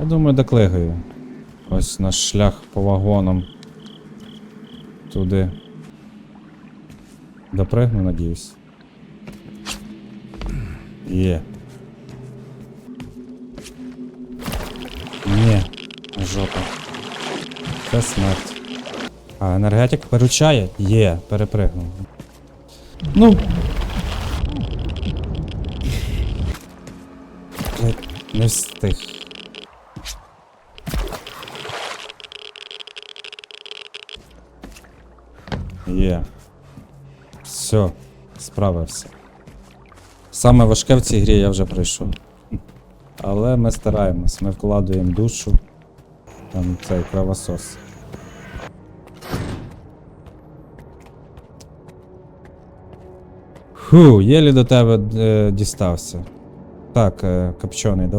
Я думаю, доклигаю. Ось наш шлях по вагонам. Туди. Допригну, надіюсь. Є. Ні, жопа. Це смерть. А енергетик виручає? Є, перепригнув. Ну. Не встиг. Є. Все, справився. Саме важке в цій грі я вже пройшов. Але ми стараємось, ми вкладуємо душу. Там цей кровосос. Фу, єлі до тебе е, дістався. Так, е, копчений,